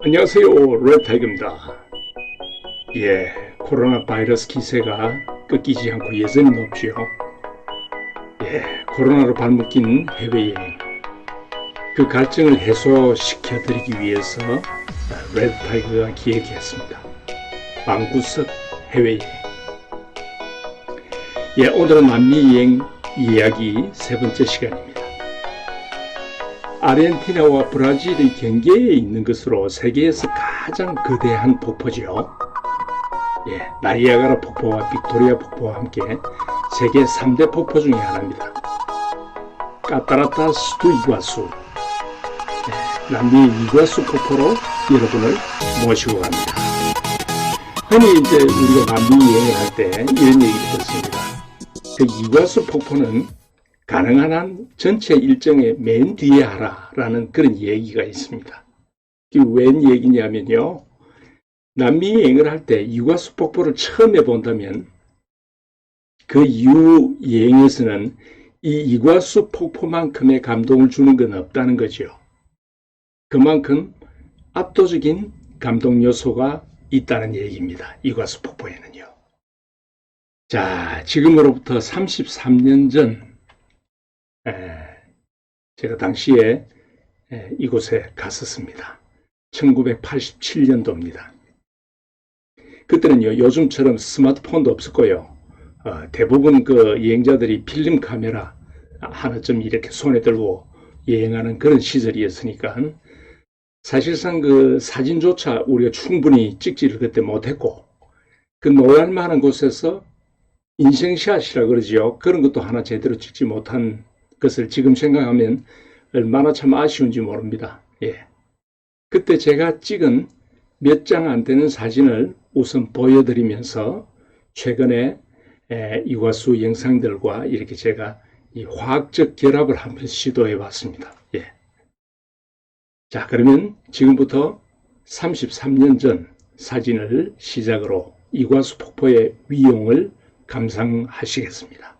안녕하세요. 랩타이거입니다. 예, 코로나 바이러스 기세가 꺾이지 않고 예전이 높지요. 예, 코로나로 발묶인 해외여행. 그 갈증을 해소시켜드리기 위해서 랩타이거가 기획했습니다. 방구석 해외여행. 예, 오늘은 남미 여행 이야기 세 번째 시간입니다. 아르헨티나와 브라질의 경계에 있는 것으로 세계에서 가장 거대한 폭포죠. 예, 나이아가라 폭포와 빅토리아 폭포와 함께 세계 3대 폭포 중에 하나입니다. 까따라타스 두 이과수, 예, 남미 이과수 폭포로 여러분을 모시고 갑니다. 흔히 이제 우리가 남미 여행을 할때 이런 얘기를 듣습니다. 그 이과수 폭포는 가능한 한 전체 일정의 맨 뒤에 하라라는 그런 얘기가 있습니다. 웬 얘기냐면요. 남미 여행을 할 때 이과수 폭포를 처음 해본다면 그 이후 여행에서는 이 이과수 폭포만큼의 감동을 주는 건 없다는 거죠. 그만큼 압도적인 감동 요소가 있다는 얘기입니다. 이과수 폭포에는요. 자, 지금으로부터 33년 전 에, 제가 당시에 에, 이곳에 갔었습니다. 1987년도입니다. 그때는요, 요즘처럼 스마트폰도 없었고요. 어, 대부분 그 여행자들이 필름 카메라 하나쯤 이렇게 손에 들고 여행하는 그런 시절이었으니까 사실상 그 사진조차 우리가 충분히 찍지를 그때 못했고 그 노랄만한 곳에서 인생샷이라 그러지요. 그런 것도 하나 제대로 찍지 못한 것을 지금 생각하면 얼마나 참 아쉬운지 모릅니다. 예. 그때 제가 찍은 몇 장 안 되는 사진을 우선 보여드리면서 최근에 에, 이과수 영상들과 이렇게 제가 이 화학적 결합을 한번 시도해 봤습니다. 예. 자, 그러면 지금부터 33년 전 사진을 시작으로 이과수 폭포의 위용을 감상하시겠습니다.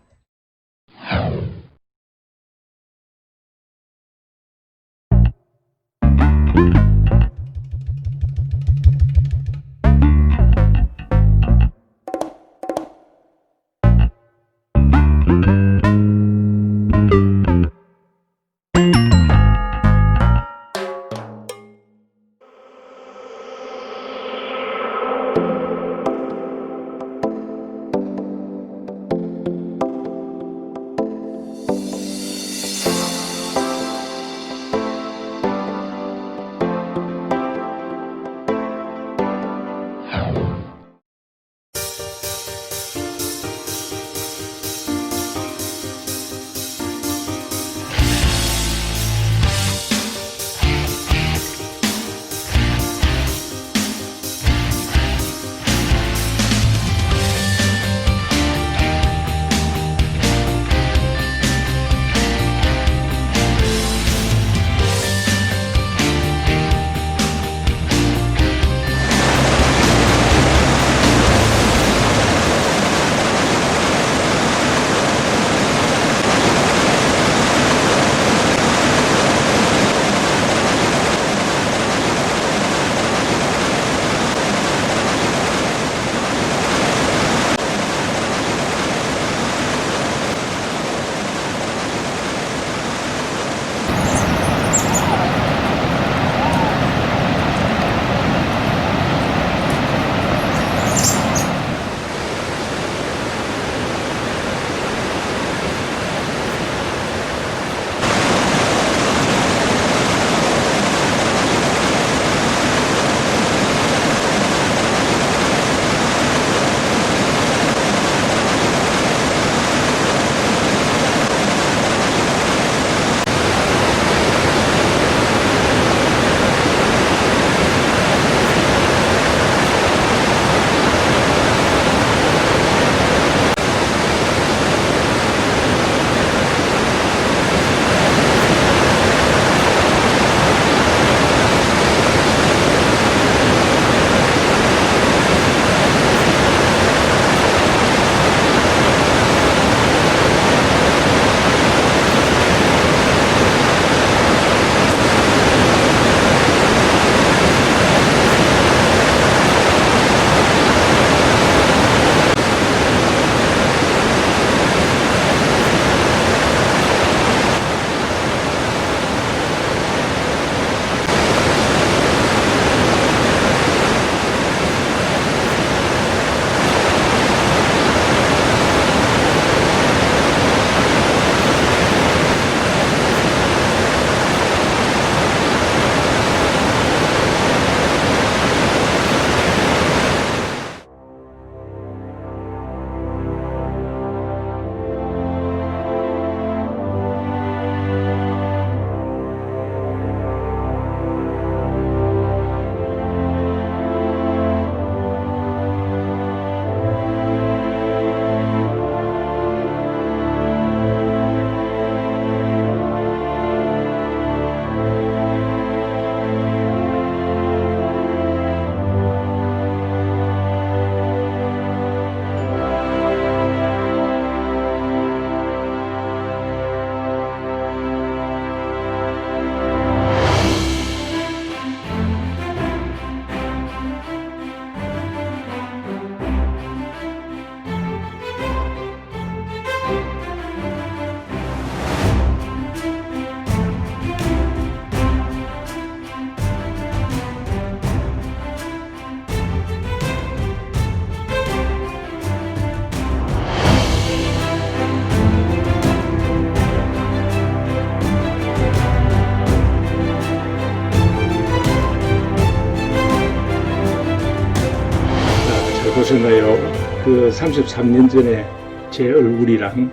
그 33년 전에 제 얼굴이랑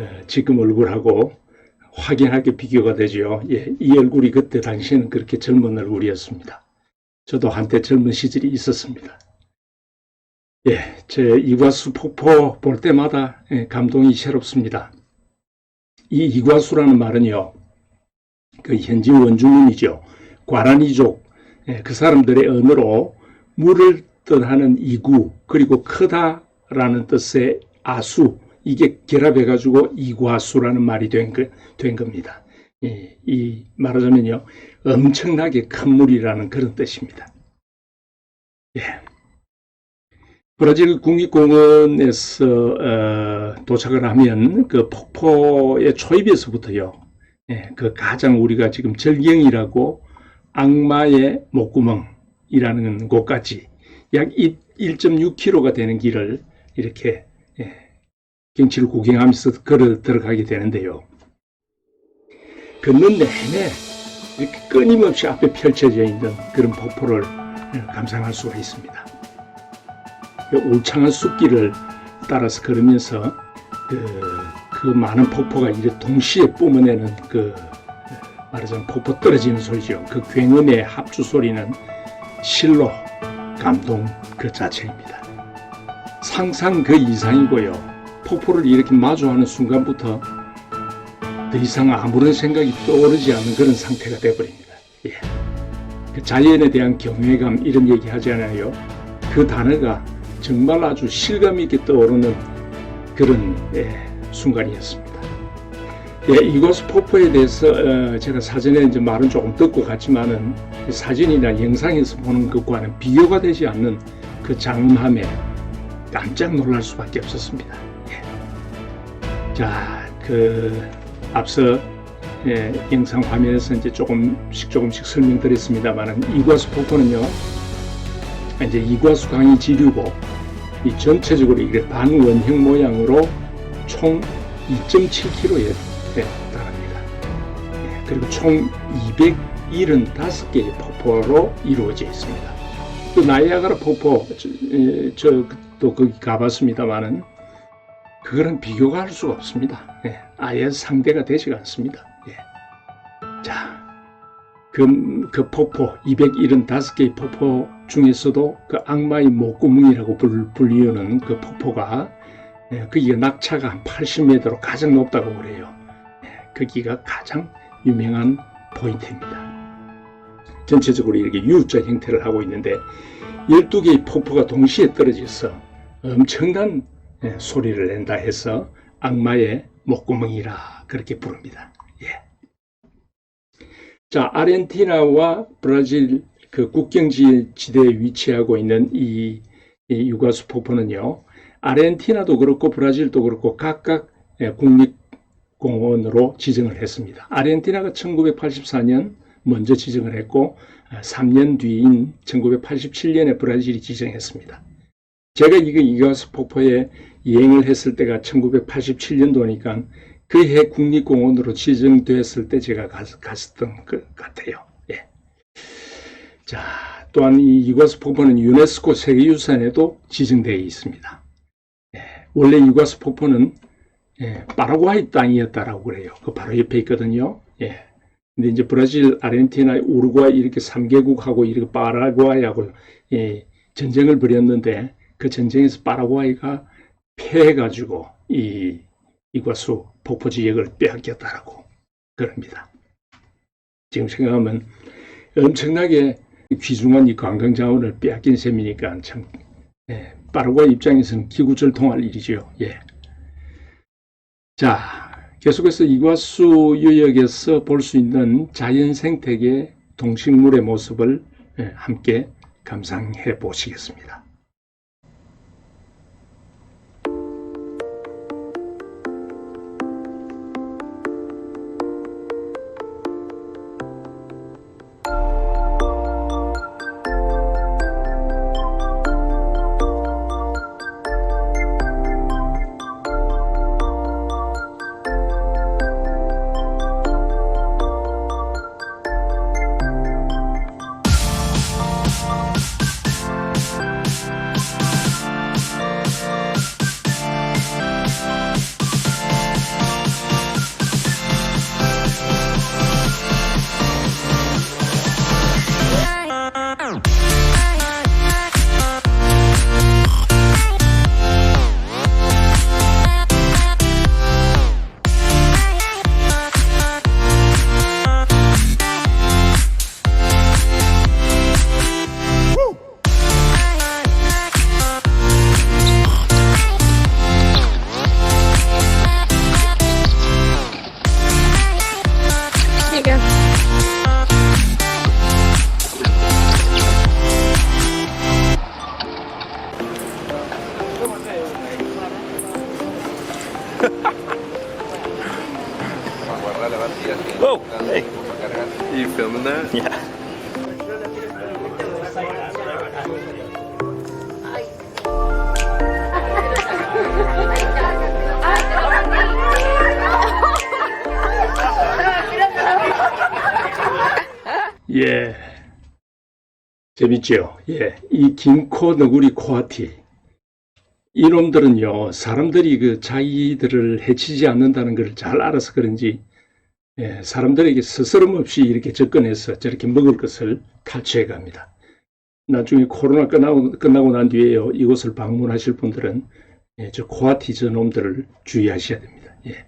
어, 지금 얼굴하고 확연하게 비교가 되죠. 예, 이 얼굴이 그때 당시에는 그렇게 젊은 얼굴이었습니다. 저도 한때 젊은 시절이 있었습니다. 예, 제 이과수 폭포 볼 때마다 예, 감동이 새롭습니다. 이 이과수라는 말은요, 그 현지 원주민이죠. 과란이족, 예, 그 사람들의 언어로 물을 뜻하는 이구, 그리고 크다라는 뜻의 아수, 이게 결합해 가지고 이과수라는 말이 된, 그, 된 겁니다. 이, 이 말하자면요, 엄청나게 큰 물이라는 그런 뜻입니다. 예. 브라질 국립공원에서 어, 도착을 하면 그 폭포의 초입에서부터요, 예, 그 가장 우리가 지금 절경이라고 악마의 목구멍이라는 곳까지 약 1.6km가 되는 길을 이렇게 예, 경치를 구경하면서 걸어 들어가게 되는데요. 걷는 내내 이렇게 끊임없이 앞에 펼쳐져 있는 그런 폭포를 예, 감상할 수가 있습니다. 그 울창한 숲길을 따라서 걸으면서 그, 그 많은 폭포가 이렇게 동시에 뿜어내는 그 말하자면 폭포 떨어지는 소리죠. 그 굉음의 합주 소리는 실로 감동 그 자체입니다. 상상 그 이상이고요. 폭포를 이렇게 마주하는 순간부터 더 이상 아무런 생각이 떠오르지 않는 그런 상태가 되어버립니다. 예. 그 자연에 대한 경외감 이런 얘기 하지 않아요. 그 단어가 정말 아주 실감 있게 떠오르는 그런 예, 순간이었습니다. 예, 이곳 폭포에 대해서 어, 제가 사전에 이제 말은 조금 듣고 갔지만은 사진이나 영상에서 보는 것과는 비교가 되지 않는 그 장엄함에 깜짝 놀랄 수밖에 없었습니다. 예. 자, 그 앞서 예, 영상 화면에서 이제 조금씩 조금씩 설명드렸습니다만은 이과수 폭포는요, 이제 이과수 강이 지류고 이 전체적으로 이게 반원형 모양으로 총 2.7km 에 달합니다. 예, 그리고 총 275개의 폭포로 이루어져 있습니다. 또 나이아가라 폭포 저또 거기 가봤습니다만은 그거는 비교가 할 수가 없습니다. 예, 아예 상대가 되지가 않습니다. 예. 자, 그, 그 폭포 275개의 폭포 중에서도 그 악마의 목구멍이라고 불, 불리우는 그 폭포가 예, 거기가 낙차가 한 80m로 가장 높다고 그래요. 예, 거기가 가장 유명한 포인트입니다. 전체적으로 이렇게 U자 형태를 하고 있는데 12개의 폭포가 동시에 떨어져서 엄청난 예, 소리를 낸다 해서 악마의 목구멍이라 그렇게 부릅니다. 예. 자, 아르헨티나와 브라질 그 국경 지대에 위치하고 있는 이, 이 유가수 폭포는요. 아르헨티나도 그렇고 브라질도 그렇고 각각 예, 국립공원으로 지정을 했습니다. 아르헨티나가 1984년 먼저 지정을 했고 3년 뒤인 1987년에 브라질이 지정했습니다. 제가 이거 이가수 폭포에 여행을 했을 때가 1987년도니까 그 해 국립공원으로 지정됐을 때 제가 갔, 갔었던 것 같아요. 예. 자, 또한 이 이과수 폭포는 유네스코 세계유산에도 지정되어 있습니다. 예. 원래 이과수 폭포는 예, 파라과이 땅이었다라고 그래요. 그 바로 옆에 있거든요. 예. 근데 이제 브라질, 아르헨티나, 우루과이 이렇게 3개국하고 이렇게 파라과이하고 예, 전쟁을 벌였는데 그 전쟁에서 파라과이가 패해가지고 이 이과수 폭포 지역을 빼앗겼다라고 그럽니다. 지금 생각하면 엄청나게 귀중한 이 관광 자원을 빼앗긴 셈이니까 참 예, 파라과이 입장에서는 기구절통할 일이죠. 예. 자, 계속해서 이과수 유역에서 볼 수 있는 자연 생태계 동식물의 모습을 예, 함께 감상해 보시겠습니다. 재밌죠? 예. 이 김코 너구리 코아티. 이놈들은요, 사람들이 그 자기들을 해치지 않는다는 걸 잘 알아서 그런지, 예, 사람들에게 스스럼 없이 이렇게 접근해서 저렇게 먹을 것을 탈취해 갑니다. 나중에 코로나 끝나고, 끝나고 난 뒤에요, 이곳을 방문하실 분들은, 예, 저 코아티 저놈들을 주의하셔야 됩니다. 예.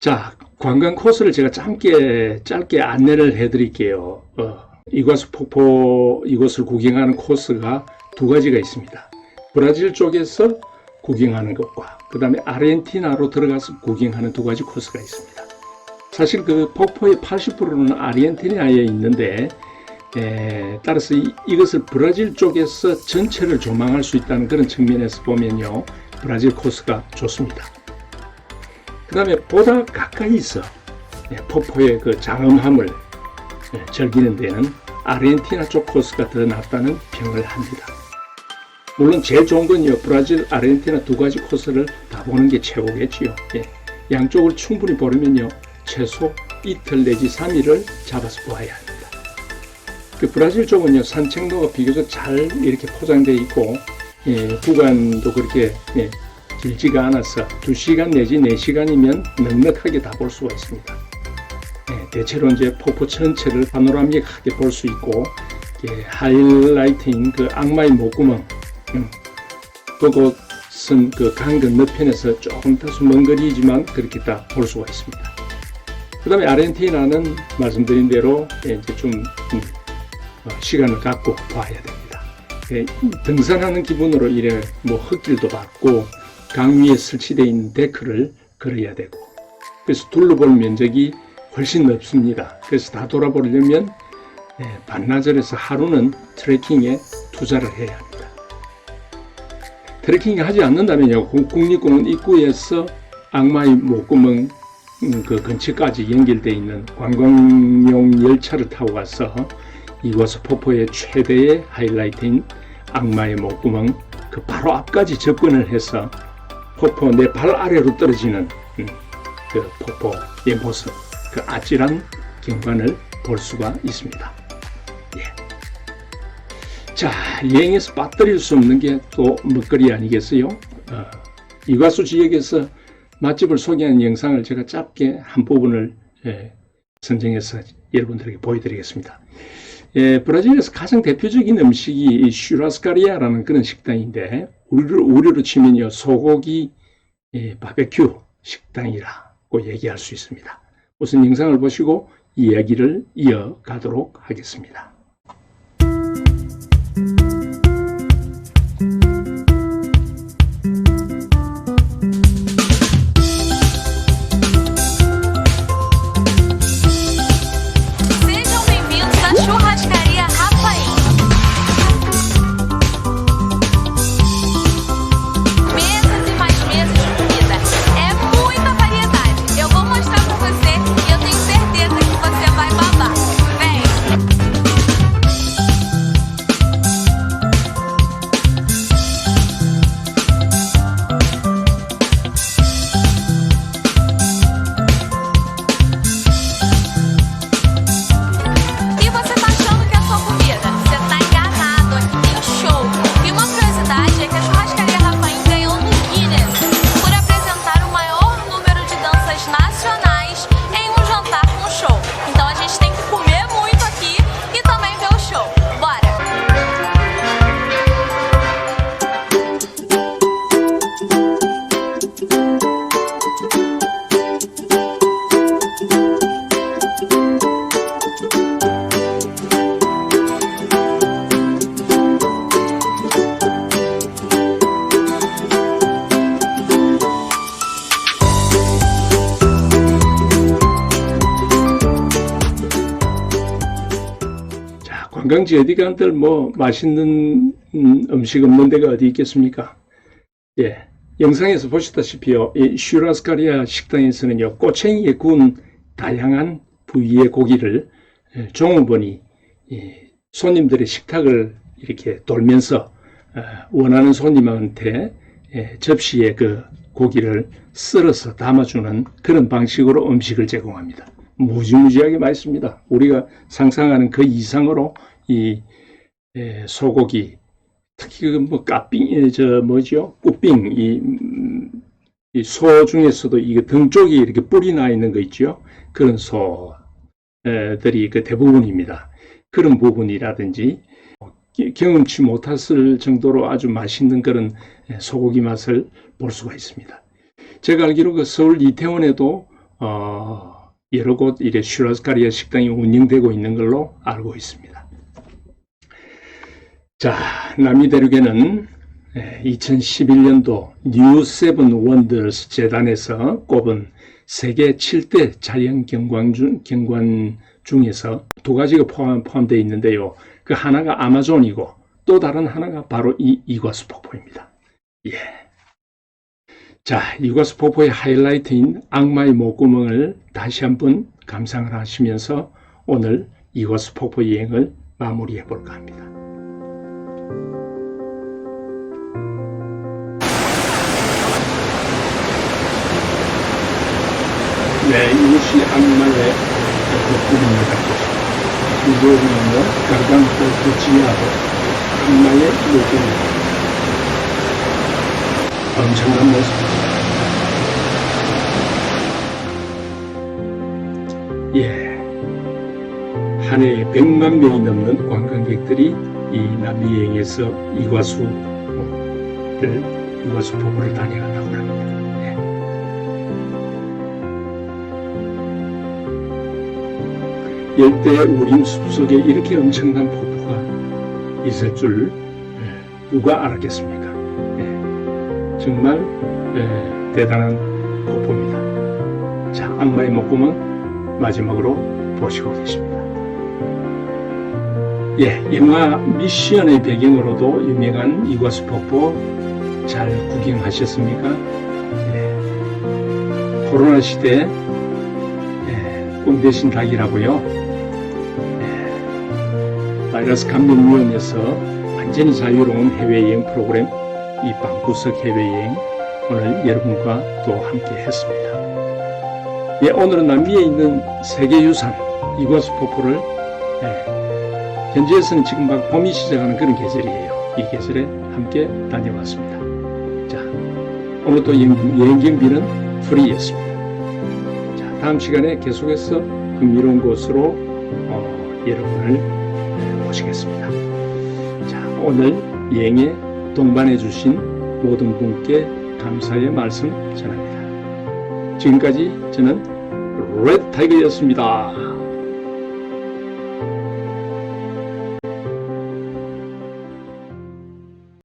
자, 관광 코스를 제가 짧게, 짧게 안내를 해드릴게요. 어, 이과수 폭포 이곳을 구경하는 코스가 두 가지가 있습니다. 브라질 쪽에서 구경하는 것과 그 다음에 아르헨티나로 들어가서 구경하는 두 가지 코스가 있습니다. 사실 그 폭포의 80%는 아르헨티나에 있는데 에, 따라서 이, 이것을 브라질 쪽에서 전체를 조망할 수 있다는 그런 측면에서 보면요 브라질 코스가 좋습니다. 그 다음에 보다 가까이 있어 예, 폭포의 그 장엄함을 예, 즐기는 데는 아르헨티나 쪽 코스가 더 낫다는 평을 합니다. 물론 제일 좋은 건요 브라질, 아르헨티나 두 가지 코스를 다 보는 게 최고겠지요. 예, 양쪽을 충분히 보려면요 최소 이틀 내지 3일을 잡아서 보아야 합니다. 그 브라질 쪽은요 산책로가 비교적 잘 이렇게 포장되어 있고 예, 구간도 그렇게 예, 길지가 않아서 2시간 내지 4시간이면 넉넉하게 다 볼 수가 있습니다. 예, 대체로 이제 폭포 전체를 파노라믹하게 볼 수 있고 예, 하이라이트인 그 악마의 목구멍 음, 그곳은 그 강 건너편에서 조금 다소 먼 거리지만 그렇게 다 볼 수가 있습니다. 그 다음에 아르헨티나는 말씀드린 대로 예, 이제 좀 음, 어, 시간을 갖고 봐야 됩니다. 예, 등산하는 기분으로 이래 뭐 흙길도 밟고 강 위에 설치되어 있는 데크를 걸어야 되고 그래서 둘러볼 면적이 훨씬 넓습니다. 그래서 다 돌아보려면 예, 반나절에서 하루는 트레킹에 투자를 해야 합니다. 트레킹 하지 않는다면요, 국- 국립공원 입구에서 악마의 목구멍 음, 그 근처까지 연결되어 있는 관광용 열차를 타고 가서 이곳 폭포의 최대의 하이라이트인 악마의 목구멍 그 바로 앞까지 접근을 해서 폭포 내 발 아래로 떨어지는 음, 그 폭포의 모습, 그 아찔한 경관을 볼 수가 있습니다. 예. 자, 여행에서 빠뜨릴 수 없는 게 또 먹거리 아니겠어요? 어, 이과수 지역에서 맛집을 소개하는 영상을 제가 짧게 한 부분을 예, 선정해서 여러분들에게 보여드리겠습니다. 예, 브라질에서 가장 대표적인 음식이 이 슈라스카리아라는 그런 식당인데 우리로, 우리로 치면 요 소고기 예, 바베큐 식당이라고 얘기할 수 있습니다. 우선 영상을 보시고 이야기를 이어가도록 하겠습니다. 관광지 어디 간들 뭐 맛있는 음, 음식 없는 데가 어디 있겠습니까? 예, 영상에서 보시다시피요, 이 슈라스카리아 식당에서는요, 꼬챙이에 구운 다양한 부위의 고기를 에, 종업원이 이 손님들의 식탁을 이렇게 돌면서 어, 원하는 손님한테 에, 접시에 그 고기를 썰어서 담아주는 그런 방식으로 음식을 제공합니다. 무지무지하게 맛있습니다. 우리가 상상하는 그 이상으로 이 에, 소고기 특히 그뭐 까삥 저 뭐죠? 꾸삥 이소 중에서도 이게 등 쪽에 이렇게 뿔이 나 있는 거 있죠? 그런 소들이 그 대부분입니다. 그런 부분이라든지 기- 경험치 못했을 정도로 아주 맛있는 그런 소고기 맛을 볼 수가 있습니다. 제가 알기로 그 서울 이태원에도 어, 여러 곳 이래 슈라스카리아 식당이 운영되고 있는 걸로 알고 있습니다. 자, 남이대륙에는 2011년도 뉴 세븐 원더스 재단에서 꼽은 세계 7대 자연 경관 중, 경관 중에서 두 가지가 포함, 포함되어 있는데요. 그 하나가 아마존이고 또 다른 하나가 바로 이 이과수 폭포입니다. 예. 자, 이과수 폭포의 하이라이트인 악마의 목구멍을 다시 한번 감상을 하시면서 오늘 이과수 폭포 여행을 마무리해 볼까 합니다. 네, 이것이 악마의 목구멍이다. 이거는요, 가강포트 지하로 악마의 목구멍. 엄청난 모습입니다. 예. 한 해에 100만 명이 넘는 관광객들이 이 남미 여행에서 이과수를, 이과수 폭포를 다녀간다고 합니다. 열대 우림 숲속에 이렇게 엄청난 폭포가 있을 줄 예, 누가 알았겠습니까? 예. 정말 예, 대단한 폭포입니다. 자, 악마의 목구멍 마지막으로 보시고 계십니다. 예, 영화 미션의 배경으로도 유명한 이과수 폭포 잘 구경하셨습니까? 예. 코로나 시대 예, 꿈 대신 닭이라고요. 예, 바이러스 감염 위험에서 완전히 자유로운 해외여행 프로그램 이 방구석 해외여행 오늘 여러분과 또 함께 했습니다. 예, 오늘은 남미에 있는 세계유산 이과수 폭포를 예, 현지에서는 지금 막 봄이 시작하는 그런 계절이에요. 이 계절에 함께 다녀왔습니다. 자, 오늘 또 여행- 경비는 프리였습니다. 자, 다음 시간에 계속해서 흥미로운 곳으로 어, 여러분을 예, 모시겠습니다. 자, 오늘 여행에 동반해 주신 모든 분께 감사의 말씀 전합니다. 지금까지 저는 레드 타이거였습니다.